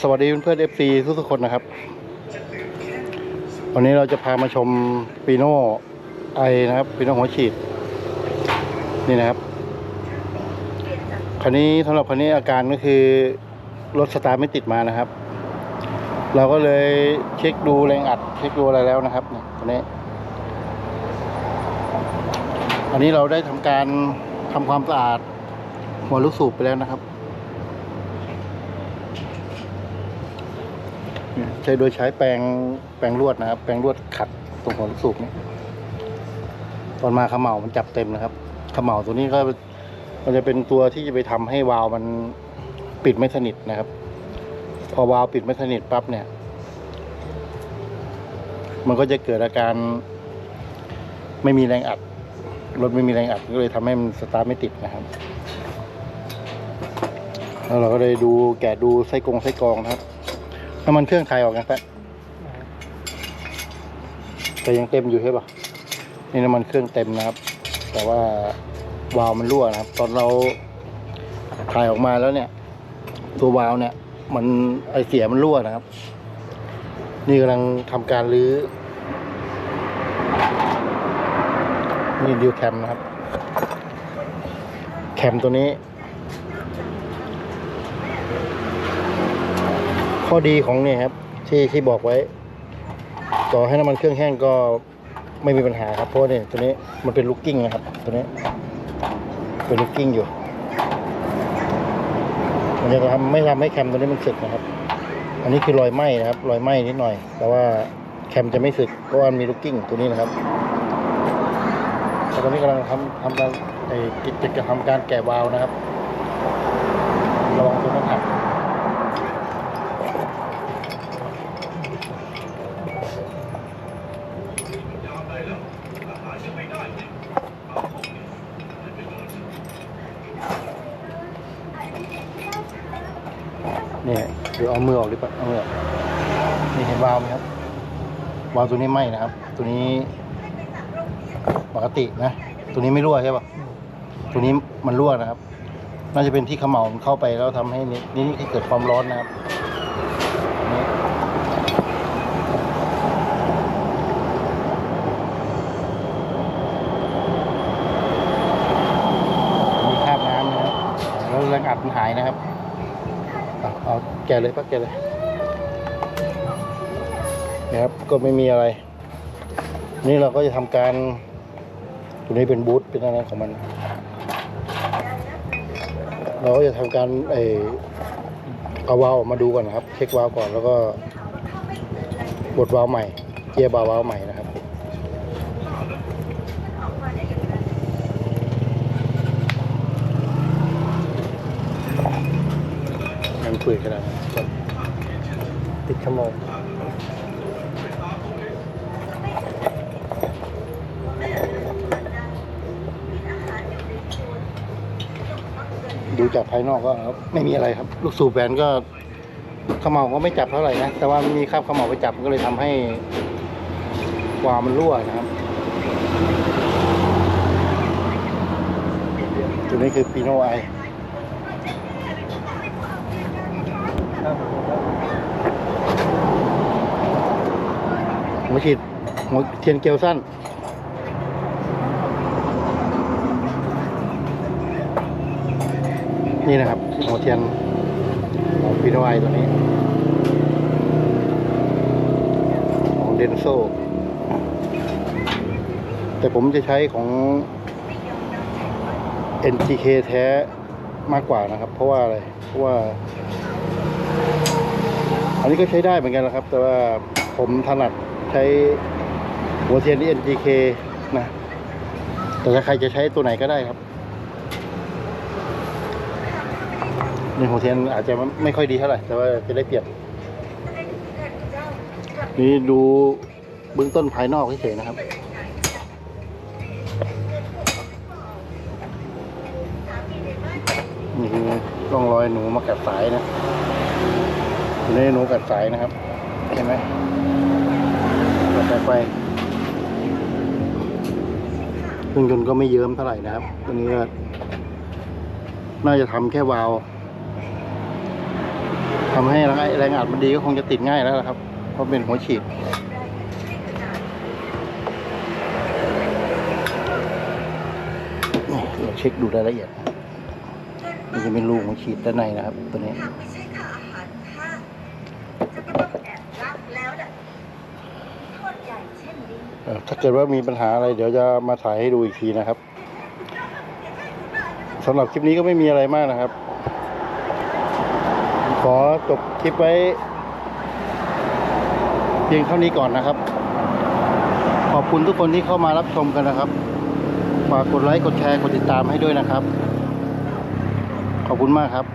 สวัสดีเพื่อนๆ FC ทุกๆคนนะครับ วันนี้เราจะพามาชมปีโน่ไอนะครับปีโน่หัวฉีด นี่นะครับคันนี้สำหรับคันนี้อาการก็คือรถสตาร์ทไม่ติดมานะครับ เราก็เลยเช็คดูแรงอัด เช็คดูอะไรแล้วนะครับเนี่ยตัวนี้ อันนี้เราได้ทำการทำความสะอาดหัวลูกสูบไปแล้วนะครับ ใช้โดยใช้แปรงแปรงลวดนะครับ แปรงลวดขัดตรงหัวลูกสูบนี่ตอนมาเขม่ามันจับเต็มนะครับเขม่าตัวนี้ก็มันจะเป็นตัวที่จะไปทำให้วาล์วมันปิดไม่สนิทนะครับ พอวาล์วปิดไม่สนิทปั๊บเนี่ย มันก็จะเกิดอาการ ไม่มีแรงอัดรถไม่มีแรงอัดก็เลยทำให้มันสตาร์ทไม่ติดนะครับแล้วเราก็เลยดูแกะดูไส้กรงไส้กรองนะครับ น้ำมันเครื่องไทยออกยังแปะแต่ยังเต็มอยู่ใช่ปะนี่น้ำมันเครื่องเต็มนะครับ แต่ว่าวาล์วมันรั่วนะครับ ตอนเราถ่ายออกมาแล้วเนี่ย ตัววาล์วเนี่ย มันไอเสียมันรั่วนะครับ นี่กำลังทำการรื้อนี่ดิวแคมนะครับ แคมตัวนี้ ข้อดีของเนี่ยครับที่ที่บอกไว้ ต่อให้น้ำมันเครื่องแห้งก็ไม่มีปัญหาครับเพราะเนี่ยตัวนี้มันเป็นลูกกิ้งนะครับ ตัวนี้ เป็นลูกกิ้งอยู่ มันจะทำไม่ทำให้แคมตัวนี้มันสึกนะครับ อันนี้คือรอยไหม้นะครับรอยไหม้นิดหน่อย แต่ว่าแคมจะไม่สึกเพราะว่ามันมีลูกกิ้งตัวนี้นะครับตอนนี้กำลังทำทำการไอ้กิจกรรมการแกะวาล์วนะครับระวังตัวน้ำหนั นี่เดี๋ยวเอามือออกดิปะเอามือออกนี่เห็นวาล์วไหมครับวาล์วตัวนี้ไหมนะครับ ตัวนี้ปกตินะ ตัวนี้ไม่รั่วใช่ปะตัวนี้มันรั่วนะครับ น่าจะเป็นที่เขม่ามันเข้าไปแล้วทำให้นี่นี่เกิดความร้อนนะครับมีคราบน้ำนะครับแล้วแรงอัดมันหายนะครับ แกเลยปักแกเลยนะครับก็ไม่มีอะไร นี่เราก็จะทำการตัวนี้เป็นบูธเป็นอะไรของมัน เราก็จะทำการเออเอาวาล์วออกมาดูก่อนนะครับ เช็ควาล์วก่อนแล้วก็บดวาล์วใหม่เกียร์บาล์ววาล์วใหม่นะครับ มันคุยขนาดนั้นติดขโมงดูจากภายนอกก็ไม่มีอะไรครับ ลูกสูบแวนก็ขมเหลาก็ไม่จับเท่าไหร่นะ แต่ว่ามีคราบขมเหลาไปจับก็เลยทำให้วาล์วมันรั่วนะครับตัวนี้คือปีโนไอ หัวฉีดหัวเทียนเกลียวสั้น นี่นะครับหัวเทียนของปีโนไอตัวนี้ ของเดนโซ แต่ผมจะใช้ของ NGK แท้มากกว่านะครับ เพราะว่าอะไร เพราะว่า อันนี้ก็ใช้ได้เหมือนกันนะครับ แต่ว่าผมถนัด ใช้หัวเทียนที่ NGK นะ แต่ถ้าใครจะใช้ตัวไหนก็ได้ครับนี่หัวเทียนอาจจะไม่ค่อยดีเท่าไหร่ แต่ว่าจะได้เปรียบ นี่ดูเบื้องต้นภายนอกเฉยๆนะครับนี่คือร่องรอยหนูมากัดสายนะนี่หนูกัดสายนะครับ เห็นไหม กัดสายไฟเครื่องยนต์ก็ไม่เยิ้มเท่าไหร่นะครับ ตัวนี้ก็น่าจะทำแค่วาล์วทำให้รังแรงอัดมันดีก็คงจะติดง่ายแล้วละครับ เพราะเป็นหัวฉีดเราเช็คดูรายละเอียดมันจะเป็นรูหัวฉีดด้านในนะครับ ตัวนี้ หากไม่ใช่ค่าอาหารค่าจะก็ต้องแอบรักแล้วแหละโทษ ใหญ่เช่นนี้เอ่อถ้าเกิดว่ามีปัญหาอะไร เดี๋ยวจะมาถ่ายให้ดูอีกทีนะครับสำหรับคลิปนี้ก็ไม่มีอะไรมากนะครับ ขอจบคลิปไว้ เพียงเท่านี้ก่อนนะครับ ขอบคุณทุกคนที่เข้ามารับชมกันนะครับฝากกดไลค์กดแชร์กดติดตามให้ด้วยนะครับ ขอบคุณมากครับ